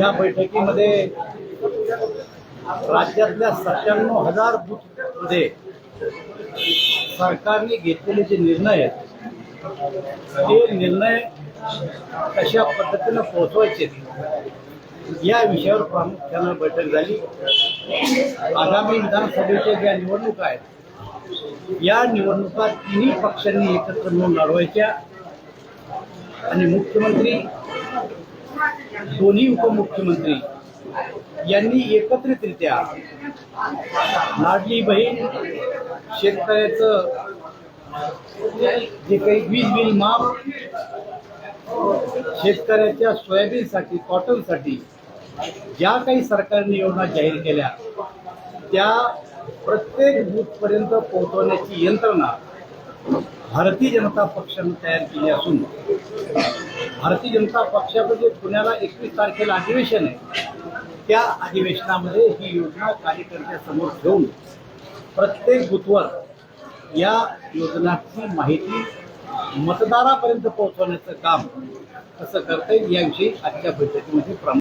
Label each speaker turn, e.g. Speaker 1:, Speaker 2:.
Speaker 1: या बैठकीमध्ये राज्यातल्या सत्त्याण्णव हजार बूथमध्ये सरकारने घेतलेले जे निर्णय आहेत ते निर्णय कशा पद्धतीनं पोहोचवायचे या विषयावर प्रामुख्यानं बैठक झाली. आगामी विधानसभेच्या ज्या निवडणुका आहेत या निवडणुका तिन्ही पक्षांनी एकत्र मिळून लढवायच्या आणि मुख्यमंत्री दोन्ही उपमुख्यमंत्री यांनी एकत्रितरित्या लाडली बहीण शेतकऱ्याचं जे काही वीज बिल माफ शेतकऱ्याच्या सोयाबीनसाठी कॉटनसाठी ज्या काही सरकारने योजना जाहीर केल्या त्या प्रत्येक बूथपर्यंत पोहोचवण्याची यंत्रणा भारतीय जनता पक्षाने तयार केली असून भारतीय जनता पक्षामध्ये पुण्याला एकवीस तारखेला अधिवेशन आहे त्या अधिवेशनामध्ये ही योजना कार्यकर्त्यासमोर ठेवून प्रत्येक बुथवर या योजनाची माहिती मतदारापर्यंत पोहोचवण्याचं काम कसं करता येईल याविषयी आजच्या बैठकीमध्ये प्रामुख्याने